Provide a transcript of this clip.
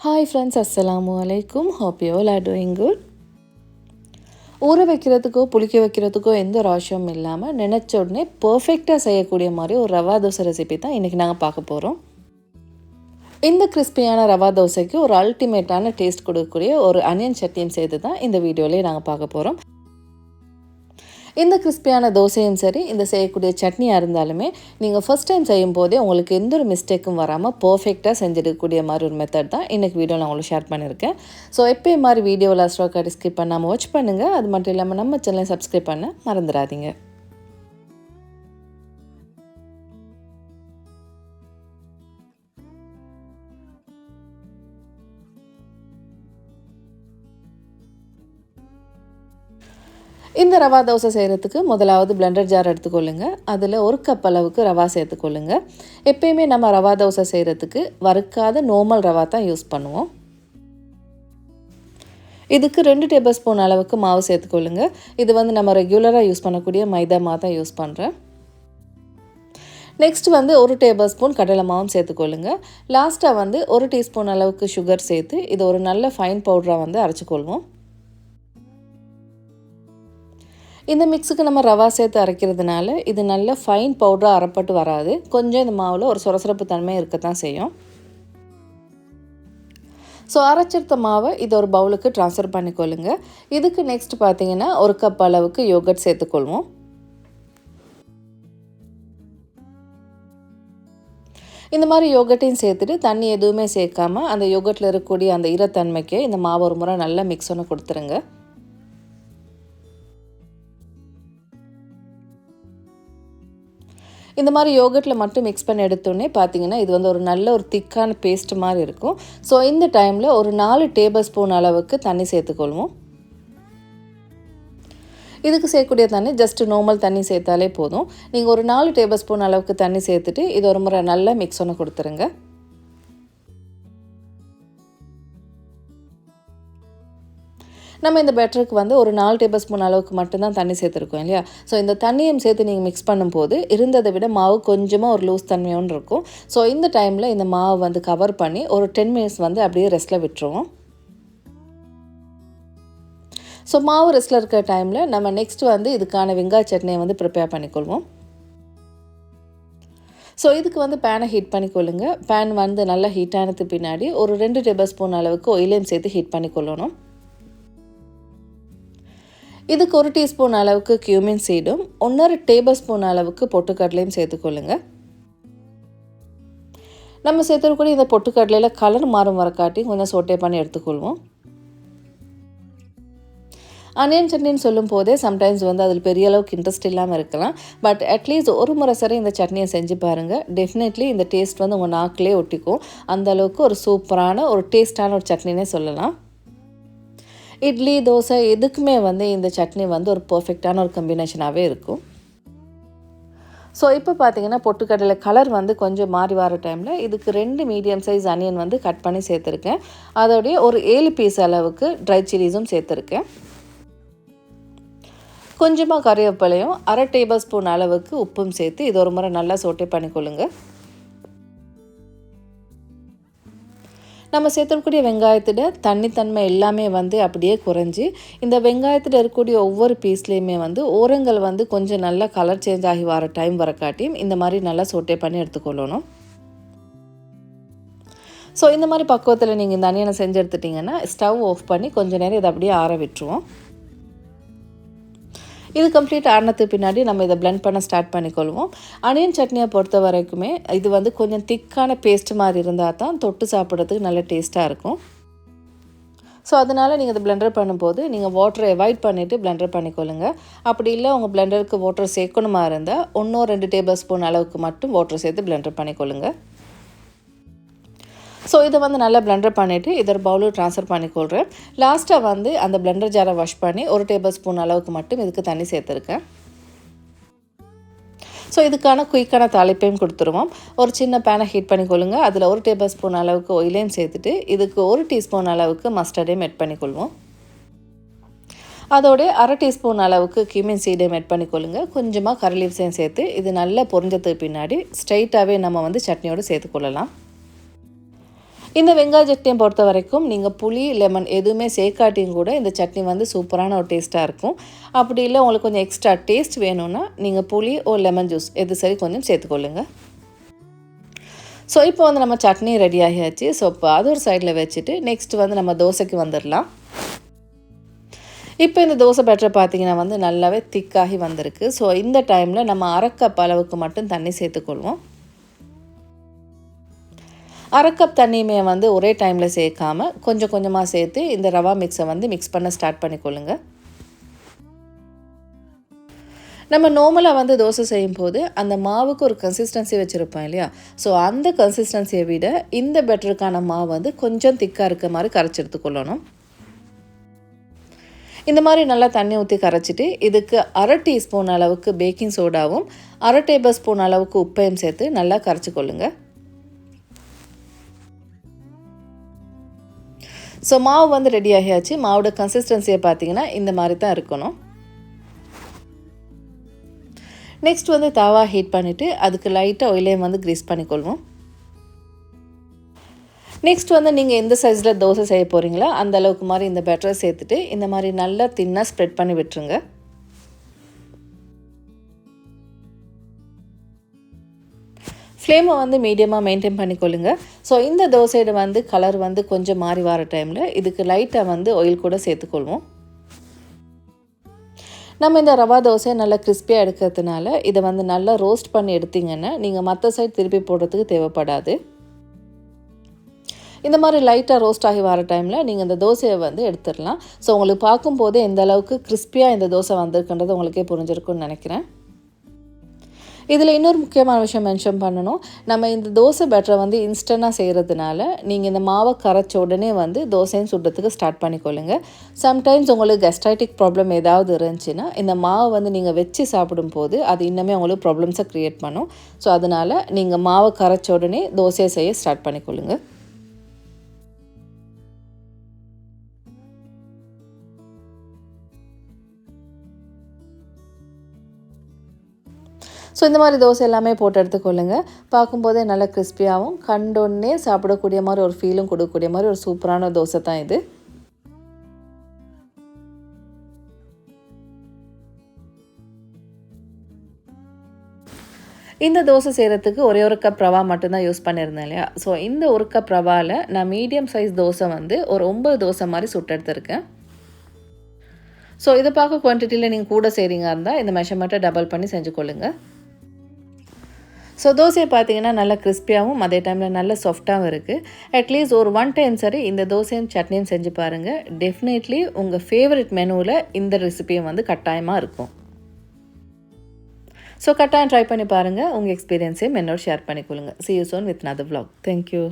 Hi friends அஸ்ஸலாமு அலைக்கும் hope you all are doing good ஊற வைக்கிறதுக்கோ புளிக்க வைக்கிறதுக்கோ எந்த ஒரு இல்லாமல் நினச்ச உடனே பர்ஃபெக்டாக செய்யக்கூடிய மாதிரி ஒரு ரவா தோசை ரெசிபி தான் இன்றைக்கி நாங்கள் பார்க்க போகிறோம் இந்த கிறிஸ்பியான ரவா தோசைக்கு ஒரு அல்டிமேட்டான டேஸ்ட் கொடுக்கக்கூடிய ஒரு அனியன் சட்னியும் சேர்த்து தான் இந்த வீடியோலேயே நாங்கள் பார்க்க போகிறோம் இந்த கிறிஸ்பியான தோசையும் சரி இந்த செய்யக்கூடிய சட்னியாக இருந்தாலுமே நீங்கள் ஃபஸ்ட் டைம் செய்யும் போதே உங்களுக்கு எந்த ஒரு மிஸ்டேக்கும் வராமல் பர்ஃபெக்டாக செஞ்சிடக்கூடிய மாதிரி ஒரு மெத்தட் தான் இன்றைக்கி வீடியோ நான் உங்களுக்கு ஷேர் பண்ணியிருக்கேன். ஸோ எப்பயும் மாதிரி வீடியோ லாஸ்ட் ஸ்கிப் பண்ணாமல் வாட்ச் பண்ணுங்கள் அது மட்டும் இல்லாமல் நம்ம சேனலை சப்ஸ்கிரைப் பண்ண மறந்துடாதீங்க. இந்த ரவா தோசை செய்கிறதுக்கு முதலாவது பிளெண்டர் ஜார் எடுத்துக்கொள்ளுங்க. அதில் ஒரு கப் அளவுக்கு ரவா சேர்த்துக்கொள்ளுங்க. எப்பயுமே நம்ம ரவா தோசை செய்கிறதுக்கு வறுக்காத நார்மல் ரவா தான் யூஸ் பண்ணுவோம். இதுக்கு ரெண்டு டேபிள் ஸ்பூன் அளவுக்கு மாவு சேர்த்துக்கொள்ளுங்க. இது வந்து நம்ம ரெகுலராக யூஸ் பண்ணக்கூடிய மைதா மாவு தான் யூஸ் பண்ணுறேன் நெக்ஸ்ட் வந்து ஒரு டேபிள் ஸ்பூன் கடலை மாவும் சேர்த்துக்கொள்ளுங்க. லாஸ்ட்டாக வந்து ஒரு டீஸ்பூன் அளவுக்கு சுகர் சேர்த்து இது ஒரு நல்ல ஃபைன் பவுடராக வந்து அரைச்சிக்கொள்வோம். இந்த மிக்ஸுக்கு நம்ம ரவா சேர்த்து அரைக்கிறதுனால இது நல்ல ஃபைன் பவுடராக அரைப்பட்டு வராது. கொஞ்சம் இந்த மாவில் ஒரு சொரசொரப்பு தன்மை இருக்கத்தான் செய்யும். ஸோ அரைச்சிருத்த மாவை இது ஒரு பவுலுக்கு ட்ரான்ஸ்ஃபர் பண்ணிக்கொள்ளுங்க. இதுக்கு நெக்ஸ்ட் பார்த்தீங்கன்னா ஒரு கப் அளவுக்கு யோகட் சேர்த்துக்கொள்வோம். இந்த மாதிரி யோகட்டையும் சேர்த்துட்டு தண்ணி எதுவுமே சேர்க்காம அந்த யோகட்டில் இருக்கக்கூடிய அந்த ஈரத்தன்மைக்கு இந்த மாவு ஒரு முறை நல்லா மிக்ஸ் ஒன்று கொடுத்துருங்க. இந்த மாதிரி யோகர்ட்டில் மட்டும் மிக்ஸ் பண்ணி எடுத்தோடனே பார்த்தீங்கன்னா இது வந்து ஒரு நல்ல ஒரு திக்கான பேஸ்ட் மாதிரி இருக்கும். ஸோ இந்த டைமில் ஒரு நாலு டேபிள் ஸ்பூன் அளவுக்கு தண்ணி சேர்த்துக்கொள்வோம். இதுக்கு சேர்க்கக்கூடிய தண்ணி ஜஸ்ட் நார்மல் தண்ணி சேர்த்தாலே போதும். நீங்கள் ஒரு நாலு டேபிள் ஸ்பூன் அளவுக்கு தண்ணி சேர்த்துட்டு இது ஒரு முறை நல்லா மிக்ஸ் ஒன்று கொடுத்துருங்க. நம்ம இந்த பெட்டருக்கு வந்து ஒரு நாலு டேபிள் ஸ்பூன் அளவுக்கு மட்டும்தான் தண்ணி சேர்த்துருக்கோம் இல்லையா? ஸோ இந்த தண்ணியும் சேர்த்து நீங்கள் மிக்ஸ் பண்ணும்போது இருந்ததை விட மாவு கொஞ்சமாக ஒரு லூஸ் தன்மையோன்னு இருக்கும். ஸோ இந்த டைமில் இந்த மாவு வந்து கவர் பண்ணி ஒரு டென் மினிட்ஸ் வந்து அப்படியே ரெஸ்ட்டில் விட்டுருவோம். ஸோ மாவு ரெஸ்ட்டில் இருக்கிற டைமில் நம்ம நெக்ஸ்ட் வந்து இதுக்கான வெங்காய சட்னியை வந்து ப்ரிப்பேர் பண்ணிக்கொள்வோம். ஸோ இதுக்கு வந்து பேனை ஹீட் பண்ணிக்கொள்ளுங்க. பேன் வந்து நல்லா ஹீட் ஆனது பின்னாடி ஒரு ரெண்டு டேபிள் ஸ்பூன் அளவுக்கு ஒயிலையும் சேர்த்து ஹீட் பண்ணிக்கொள்ளணும். இதுக்கு ஒரு டீஸ்பூன் அளவுக்கு கியூமின் சீடும் ஒன்றரை டேபிள் ஸ்பூன் அளவுக்கு பொட்டுக்கடலையும் சேர்த்துக்கொள்ளுங்க நம்ம சேர்த்துக்கூடிய இந்த பொட்டுக்கடலையில் கலர் மாறும் வரக்காட்டி கொஞ்சம் சோட்டே பண்ணி எடுத்துக்கொள்வோம் அனியன் சட்னின்னு சொல்லும் போதே சம்டைம்ஸ் வந்து அதில் பெரிய அளவுக்கு இன்ட்ரெஸ்ட் இல்லாமல் இருக்கலாம். பட் அட்லீஸ்ட் ஒரு முறை சரி இந்த சட்னியை செஞ்சு பாருங்கள் டெஃபினெட்லி இந்த டேஸ்ட் வந்து உங்கள் நாக்கிலே ஒட்டிக்கும். அந்த அளவுக்கு ஒரு சூப்பரான ஒரு டேஸ்டான ஒரு சட்னினே சொல்லலாம். இட்லி தோசை எதுக்குமே வந்து இந்த சட்னி வந்து ஒரு பர்ஃபெக்டான ஒரு கம்பினேஷனாகவே இருக்கும். ஸோ இப்போ பார்த்தீங்கன்னா பொட்டுக்கடலை கலர் வந்து கொஞ்சம் மாறி வர டைமில் இதுக்கு ரெண்டு மீடியம் சைஸ் அனியன் வந்து கட் பண்ணி சேர்த்துருக்கேன். அதோடைய ஒரு ஏழு பீஸ் அளவுக்கு ட்ரை சில்லிஸும் சேர்த்துருக்கேன். கொஞ்சமாக கறிவேப்பிலையும் அரை டேபிள் ஸ்பூன் அளவுக்கு உப்பும் சேர்த்து இது ஒரு முறை நல்லா சோட்டே பண்ணிக்கொள்ளுங்கள் நம்ம சேர்த்துக்கூடிய வெங்காயத்தோட தண்ணித்தன்மை எல்லாமே வந்து அப்படியே குறைஞ்சி இந்த வெங்காயத்தில் இருக்கக்கூடிய ஒவ்வொரு பீஸ்லேயுமே வந்து ஓரங்கள் வந்து கொஞ்சம் நல்லா கலர் சேஞ்ச் ஆகி வர டைம் வரக்காட்டியும் இந்த மாதிரி நல்லா சோட்டே பண்ணி எடுத்துக்கொள்ளணும். ஸோ இந்த மாதிரி பக்குவத்தில் நீங்கள் இந்த அணியனை செஞ்சு எடுத்துட்டிங்கன்னா ஸ்டவ் ஆஃப் பண்ணி கொஞ்சம் நேரம் இதை அப்படியே ஆற விட்டுருவோம். இது கம்ப்ளீட் ஆனது பின்னாடி நம்ம இதை பிளெண்ட் பண்ண ஸ்டார்ட் பண்ணிக்கொள்வோம். அனியன் சட்னியை பொறுத்த வரைக்குமே இது வந்து கொஞ்சம் திக்கான பேஸ்ட் மாதிரி இருந்தால் தான் தொட்டு சாப்பிட்றதுக்கு நல்ல டேஸ்ட்டாக இருக்கும். ஸோ அதனால் நீங்கள் அதை பிளெண்டர் பண்ணும்போது நீங்கள் வாட்டரை அவாய்ட் பண்ணிவிட்டு பிளெண்டர் பண்ணிக்கொள்ளுங்க. அப்படி இல்லை உங்கள் பிளெண்டருக்கு வாட்டர் சேர்க்கணுமா இருந்தால் ஒன்றோ ரெண்டு டேபிள் ஸ்பூன் அளவுக்கு மட்டும் வாட்டர் சேர்த்து பிளெண்டர் பண்ணிக்கொள்ளுங்க. ஸோ இதை வந்து நல்லா பிளெண்டர் பண்ணிவிட்டு இதர் பவுலில் ட்ரான்ஸ்ஃபர் பண்ணிக்கொள்கிறேன் லாஸ்ட்டாக வந்து அந்த பிளெண்டர் ஜாரை வாஷ் பண்ணி ஒரு டேபிள் ஸ்பூன் அளவுக்கு மட்டும் இதுக்கு தண்ணி சேர்த்துருக்கேன். ஸோ இதுக்கான குயிக்கான தாளிப்பையும் கொடுத்துருவோம். ஒரு சின்ன பேனை ஹீட் பண்ணிக்கொள்ளுங்க. அதில் ஒரு டேபிள் ஸ்பூன் அளவுக்கு ஒயிலையும் சேர்த்துட்டு இதுக்கு ஒரு டீஸ்பூன் அளவுக்கு மஸ்டர்டையும் எட் பண்ணிக்கொள்வோம். அதோட அரை டீஸ்பூன் அளவுக்கு கிமின் சீடையும் எட் பண்ணிக்கொள்ளுங்க. கொஞ்சமாக கரி சேர்த்து இது நல்லா பொரிஞ்சதுக்கு பின்னாடி ஸ்ட்ரைட்டாகவே நம்ம வந்து சட்னியோடு சேர்த்துக்கொள்ளலாம். இந்த வெங்காய சட்னியை பொறுத்த வரைக்கும் நீங்கள் புளி லெமன் எதுவுமே சேர்க்காட்டியும் கூட இந்த சட்னி வந்து சூப்பரான ஒரு டேஸ்ட்டாக இருக்கும். அப்படி இல்லை உங்களுக்கு கொஞ்சம் எக்ஸ்ட்ரா டேஸ்ட் வேணும்னா நீங்கள் புளி ஓ லெமன் ஜூஸ் எது சரி கொஞ்சம் சேர்த்துக்கொள்ளுங்க. ஸோ இப்போ வந்து நம்ம சட்னி ரெடி ஆகியாச்சு. ஸோ இப்போ அது ஒரு சைடில் வச்சுட்டு நெக்ஸ்ட் வந்து நம்ம தோசைக்கு வந்துடலாம் இப்போ இந்த தோசை பேட்டரை பார்த்திங்கன்னா வந்து நல்லாவே திக்காகி வந்திருக்கு. ஸோ இந்த டைமில் நம்ம அரைக்கப் அளவுக்கு மட்டும் தண்ணி சேர்த்துக்கொள்வோம். அரை கப் தண்ணியுமே வந்து ஒரே டைமில் சேர்க்காமல் கொஞ்சம் கொஞ்சமாக சேர்த்து இந்த ரவா மிக்ஸை வந்து மிக்ஸ் பண்ண ஸ்டார்ட் பண்ணிக்கொள்ளுங்க. நம்ம நார்மலாக வந்து தோசை செய்யும் போது அந்த மாவுக்கு ஒரு கன்சிஸ்டன்சி வச்சுருப்போம் இல்லையா? ஸோ அந்த கன்சிஸ்டன்சியை விட இந்த பெட்டருக்கான மாவு வந்து கொஞ்சம் திக்காக இருக்க மாதிரி கரைச்சி எடுத்துக்கொள்ளணும். இந்த மாதிரி நல்லா தண்ணி ஊற்றி கரைச்சிட்டு இதுக்கு அரை டீஸ்பூன் அளவுக்கு பேக்கிங் சோடாவும் அரை டேபிள் ஸ்பூன் அளவுக்கு உப்பையும் சேர்த்து நல்லா கரைச்சி கொள்ளுங்கள் ஸோ மாவு வந்து ரெடி ஆகியாச்சு. மாவோட கன்சிஸ்டன்சியை பார்த்தீங்கன்னா இந்த மாதிரி தான் இருக்கணும். நெக்ஸ்ட் வந்து தாவா ஹீட் பண்ணிவிட்டு அதுக்கு லைட்டாக ஆயிலையும் வந்து க்ரீஸ் பண்ணிக்கொள்வோம். நெக்ஸ்ட் வந்து நீங்கள் எந்த சைஸில் தோசை செய்ய போகிறீங்களோ அந்த அளவுக்கு மாதிரி இந்த பேட்டரை சேர்த்துட்டு இந்த மாதிரி நல்லா தின்னாக ஸ்ப்ரெட் பண்ணி விட்டுருங்க. ஃப்ளேமை வந்து மீடியமாக மெயின்டைன் பண்ணிக்கொள்ளுங்க. ஸோ இந்த தோசையோட வந்து கலர் வந்து கொஞ்சம் மாறி வர டைமில் இதுக்கு லைட்டாக வந்து ஆயில் கூட சேர்த்துக்கொள்வோம். நம்ம இந்த ரவா தோசையை நல்லா கிறிஸ்பியாக எடுக்கிறதுனால இதை வந்து நல்லா ரோஸ்ட் பண்ணி எடுத்தீங்கன்னா நீங்கள் மற்ற சைட் திருப்பி போடுறதுக்கு தேவைப்படாது. இந்த மாதிரி லைட்டாக ரோஸ்ட் ஆகி வர டைமில் நீங்கள் இந்த தோசையை வந்து எடுத்துடலாம். ஸோ உங்களுக்கு பார்க்கும்போது எந்த அளவுக்கு கிறிஸ்பியாக இந்த தோசை வந்திருக்குன்றது உங்களுக்கே புரிஞ்சிருக்கும்னு நினைக்கிறேன். இதில் இன்னொரு முக்கியமான விஷயம் மென்ஷன் பண்ணணும். நம்ம இந்த தோசை பேட்டரை வந்து இன்ஸ்டண்ட்டாக செய்கிறதுனால நீங்கள் இந்த மாவை கரைச்ச உடனே வந்து தோசையும் சுடுறதுக்கு ஸ்டார்ட் பண்ணிக்கொள்ளுங்க. சம்டைம்ஸ் உங்களுக்கு கெஸ்டைட்டிக் ப்ராப்ளம் ஏதாவது இருந்துச்சுன்னா இந்த மாவை வந்து நீங்கள் வச்சு சாப்பிடும்போது அது இன்னுமே உங்களுக்கு ப்ராப்ளம்ஸை க்ரியேட் பண்ணும். ஸோ அதனால் நீங்கள் மாவை கரைச்ச உடனே தோசையை செய்ய ஸ்டார்ட் பண்ணிக்கொள்ளுங்கள் ஸோ இந்த மாதிரி தோசை எல்லாமே போட்டு எடுத்துக்கொள்ளுங்க. பார்க்கும்போதே நல்லா கிறிஸ்பியாகவும் கண்டொன்னே சாப்பிடக்கூடிய மாதிரி ஒரு ஃபீலும் கொடுக்கக்கூடிய மாதிரி ஒரு சூப்பரான தோசை தான் இது. இந்த தோசை செய்கிறதுக்கு ஒரே ஒரு கப் ரவா மட்டும்தான் யூஸ் பண்ணியிருந்தேன் இல்லையா? ஸோ இந்த ஒரு கப் ரவாவில் நான் மீடியம் சைஸ் தோசை வந்து ஒரு ஒம்பது தோசை மாதிரி சுட்டெடுத்துருக்கேன் ஸோ இதை பார்க்க குவான்டிட்டியில் நீங்கள் கூட செய்கிறீங்க இருந்தால் இந்த மெஷர்மெண்ட்டை டபுள் பண்ணி செஞ்சு கொள்ளுங்கள் ஸோ தோசையை பார்த்தீங்கன்னா நல்லா கிறிஸ்பியாகவும் அதே டைமில் நல்ல சாஃப்டாகவும் இருக்குது அட்லீஸ்ட் ஒரு ஒன் டைம் சரி இந்த தோசையும் சட்னியும் செஞ்சு பாருங்கள் டெஃபினெட்லி உங்கள் ஃபேவரட் மெனுவில் இந்த ரெசிபியும் வந்து கட்டாயமாக இருக்கும். ஸோ கட்டாயம் ட்ரை பண்ணி பாருங்கள் உங்கள் எக்ஸ்பீரியன்ஸையும் என்னோட ஷேர் பண்ணிக்கொள்ளுங்க. See you soon with another vlog. Thank you